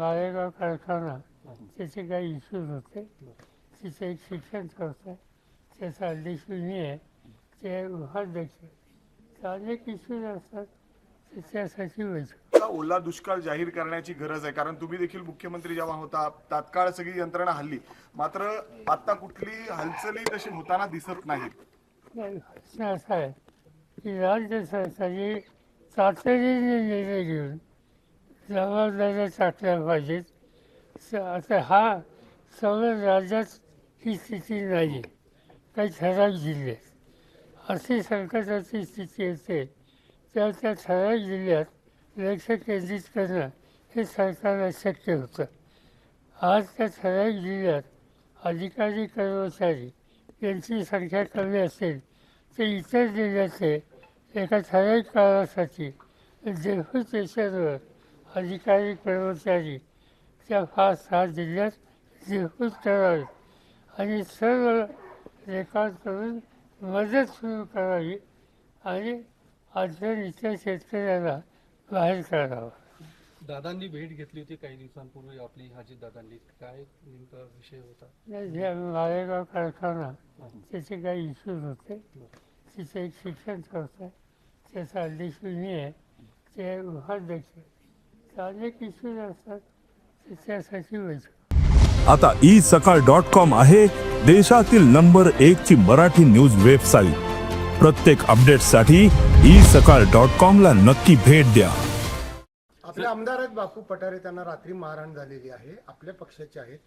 मालेगाव कारखाना त्याचे काही इश्यूज होते. तिचं एक शिक्षण संस्था आहे त्याचा अध्यक्ष मी आहे. ते. तर अनेक इश्यूज असतात. त्यासाठी आता ओला दुष्काळ जाहीर करण्याची गरज आहे. कारण तुम्ही देखील मुख्यमंत्री जेव्हा होता तात्काळ सगळी यंत्रणा हल्ली. मात्र आता कुठली हालचाली तशी होताना दिसत नाहीत. नाही, असा आहे की राज्य सरकारने तातडीने निर्णय घेऊन जबाबदाऱ्या टाकल्या पाहिजेत स- आता हा सगळं राज्यात ही स्थिती नाही काही ठराविक जिल्ह्यात अशी संकटाची स्थिती येते तर त्या ठराविक जिल्ह्यात लक्ष केंद्रित करणं हे सरकारला शक्य होतं आज त्या ठराविक जिल्ह्यात अधिकारी कर्मचारी यांची संख्या कमी असेल तर इतर जिल्ह्याचे एका ठराविक काळासाठी देहू स्टेशनवर अधिकारी कर्मचारी त्या पाच सहा जिल्ह्यात देहूत करावे आणि सर्व रेकॉर्ड करून मदत सुरू करावी आणि अडचणीच्या शेतकऱ्याला बाहेर काढावं. दादांनी भेट घेतली होती काही दिवसांपूर्वी आपली हाजी दादांनी. काय नेमका विषय होता? नाही, जे मालेगाव कारखाना त्याचे काही इश्यूज होते. तिचं एक शिक्षण संस्था आहे. त्याचा अध्यक्ष मी आहे. ते उपाध्यक्ष. अनेक इश्यूज असतात तर त्यासाठी बैठक आता ई सकाळ डॉट कॉम आहे देशातील नंबर एक ची मराठी न्यूज वेबसाईट. प्रत्येक अपडेटसाठी ई सकाळ डॉट कॉम ला नक्की भेट द्या. आपले आमदार आहेत बापू पठारे त्यांना रात्री मारहाण झालेली आहे. आपल्या पक्षाचे आहेत.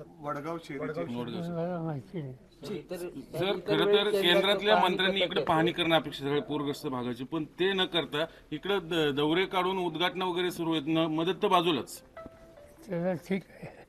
वडगाव शेरीचे मला माहिती नाही सर खरं तर केंद्रातल्या मंत्र्यांनी इकडे पाहणी करणं अपेक्षित आहे पूरग्रस्त भागाची. पण ते न करता इकडे दौरे काढून उद्घाटन वगैरे सुरू आहेत. न मदत तर बाजूलाच. ठीक आहे.